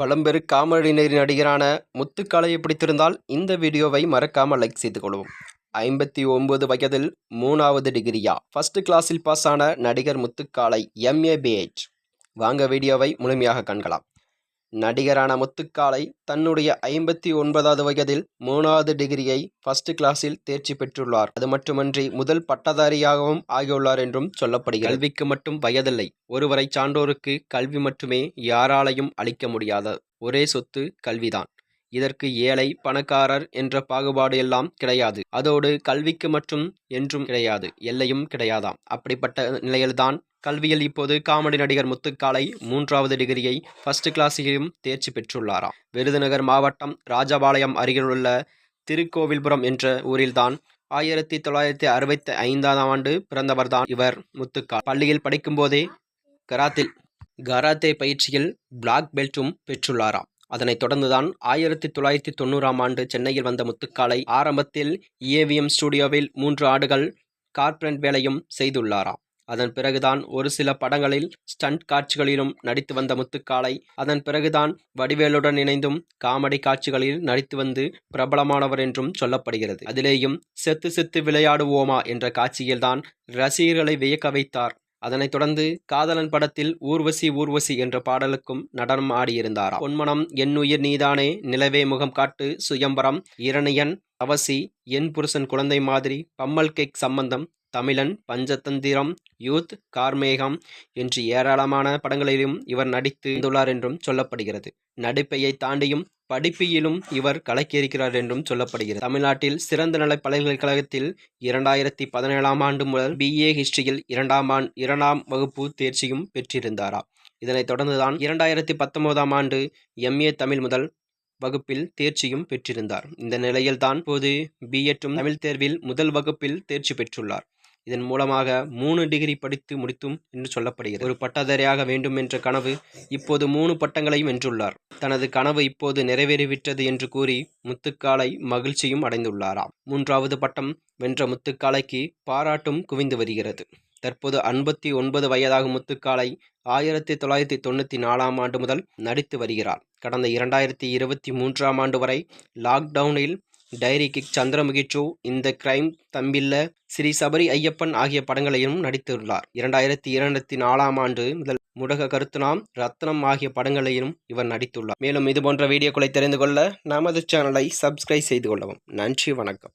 பழம்பெரு comedy நடிகரான முத்துக்காளையை பிடித்திருந்தால் இந்த வீடியோவை மறக்காமல் லைக் செய்து கொள்வோம். ஐம்பத்தி ஒன்பது வயதில் மூணாவது டிகிரியா ஃபர்ஸ்ட் கிளாஸில் பாஸ் ஆன நடிகர் முத்துக்காளை எம்ஏபிஹெச் வாங்க வீடியோவை முழுமையாக காண்கலாம். நடிகரான முத்துக்காளை தன்னுடைய ஐம்பத்தி ஒன்பதாவது வயதில் மூணாவது டிகிரியை ஃபர்ஸ்ட் கிளாஸில் தேர்ச்சி பெற்றுள்ளார். அது மட்டுமன்றி முதல் பட்டதாரியாகவும் ஆகியுள்ளார் என்றும் சொல்லப்படுகிறது. கல்விக்கு மட்டும் வயதில்லை. ஒருவரை சான்றோருக்கு கல்வி மட்டுமே யாராலையும் அளிக்க முடியாத ஒரே சொத்து கல்விதான். இதற்கு ஏழை பணக்காரர் என்ற பாகுபாடு எல்லாம் கிடையாது. அதோடு கல்விக்கு மட்டும் என்றும் கிடையாது. எல்லையும் கிடையாதாம். அப்படிப்பட்ட நிலையில்தான் கல்வியில் இப்போது காமெடி நடிகர் முத்துக்காலை மூன்றாவது டிகிரியை ஃபர்ஸ்ட் கிளாஸிலும் தேர்ச்சி பெற்றுள்ளாராம். விருதுநகர் மாவட்டம் ராஜபாளையம் அருகிலுள்ள திருக்கோவில்புரம் என்ற ஊரில்தான் ஆயிரத்தி தொள்ளாயிரத்தி அறுபத்தி ஐந்தாம் ஆண்டு பிறந்தவர்தான் இவர் முத்துக்கால். பள்ளியில் படிக்கும்போதே கராத்தில் கராத்தே பயிற்சியில் பிளாக் பெல்ட்டும் பெற்றுள்ளாராம். அதனைத் தொடர்ந்துதான் ஆயிரத்தி தொள்ளாயிரத்தி தொண்ணூறாம் ஆண்டு சென்னையில் வந்த முத்துக்காலை ஆரம்பத்தில் ஏவிஎம் ஸ்டுடியோவில் மூன்று ஆண்டுகள் கார்ப்பரேட் வேலையும் செய்துள்ளாராம். அதன் பிறகுதான் ஒரு சில படங்களில் ஸ்டண்ட் காட்சிகளிலும் நடித்து வந்த முத்துக்காளை அதன் பிறகுதான் வடிவேலுடன் இணைந்தும் காமெடி காட்சிகளில் நடித்து வந்து பிரபலமானவர் என்றும் சொல்லப்படுகிறது. அதிலேயும் செத்து செத்து விளையாடுவோமா என்ற காட்சியில்தான் ரசிகர்களை வியக்க வைத்தார். அதனைத் தொடர்ந்து காதலன் படத்தில் ஊர்வசி ஊர்வசி என்ற பாடலுக்கும் நடனம் ஆடியிருந்தாராம். பொன்மனம் என் உயிர் நீதானே நிலவே முகம் காட்டு சுயம்பரம் இரணியன் அவசி என் புருஷன் குழந்தை மாதிரி பம்மல் கேக் சம்பந்தம் தமிழன் பஞ்சதந்திரம் யூத் கார்மேகம் என்று ஏராளமான படங்களிலும் இவர் நடித்து வந்துள்ளார் என்றும் சொல்லப்படுகிறது. நடிப்பையை தாண்டியும் படிப்பிலும் இவர் கலக்கியிருக்கிறார் என்றும் சொல்லப்படுகிறது. தமிழ்நாட்டில் சிறந்த நிலை பல்கலைக்கழகத்தில் இரண்டாயிரத்தி பதினேழாம் ஆண்டு முதல் பிஏ ஹிஸ்டரியில் இரண்டாம் ஆண்டு இரண்டாம் வகுப்பு தேர்ச்சியும் பெற்றிருந்தாராம் இதனைத் தொடர்ந்துதான் இரண்டாயிரத்தி பத்தொன்பதாம் ஆண்டு எம்ஏ தமிழ் முதல் வகுப்பில் தேர்ச்சியும் பெற்றிருந்தார். இந்த நிலையில்தான் போது பிஎட்டும் தமிழ் தேர்வில் முதல் வகுப்பில் தேர்ச்சி பெற்றுள்ளார். இதன் மூலமாக மூணு டிகிரி படித்து முடித்தும் என்று சொல்லப்படுகிறது. ஒரு பட்டதாரியாக வேண்டும் என்ற கனவு இப்போது மூணு பட்டங்களையும் வென்றுள்ளார். தனது கனவு இப்போது நிறைவேறிவிட்டது என்று கூறி முத்துக்காலை மகிழ்ச்சியும் அடைந்துள்ளாராம். மூன்றாவது பட்டம் வென்ற முத்துக்காலைக்கு பாராட்டும் குவிந்து வருகிறது. தற்போது ஐம்பத்தி ஒன்பது வயதாகும் முத்துக்காலை ஆயிரத்தி தொள்ளாயிரத்தி தொண்ணூற்றி நாலாம் ஆண்டு முதல் நடித்து வருகிறார். கடந்த இரண்டாயிரத்தி இருபத்தி மூன்றாம் ஆண்டு வரை லாக்டவுனில் டைரி கிக் சந்திரமுகி இந்த கிரைம் தம்பில்ல ஸ்ரீ சபரி ஐயப்பன் ஆகிய படங்களையும் நடித்துள்ளார். இரண்டாயிரத்தி இரண்டாயிரத்தி நாலாம் ஆண்டு முதல் முடக கருத்துனாம் ரத்னம் ஆகிய படங்களையும் இவர் நடித்துள்ளார். மேலும் இது போன்ற வீடியோக்களை தெரிந்து கொள்ள நமது சேனலை சப்ஸ்கிரைப் செய்து கொள்ளவும். நன்றி வணக்கம்.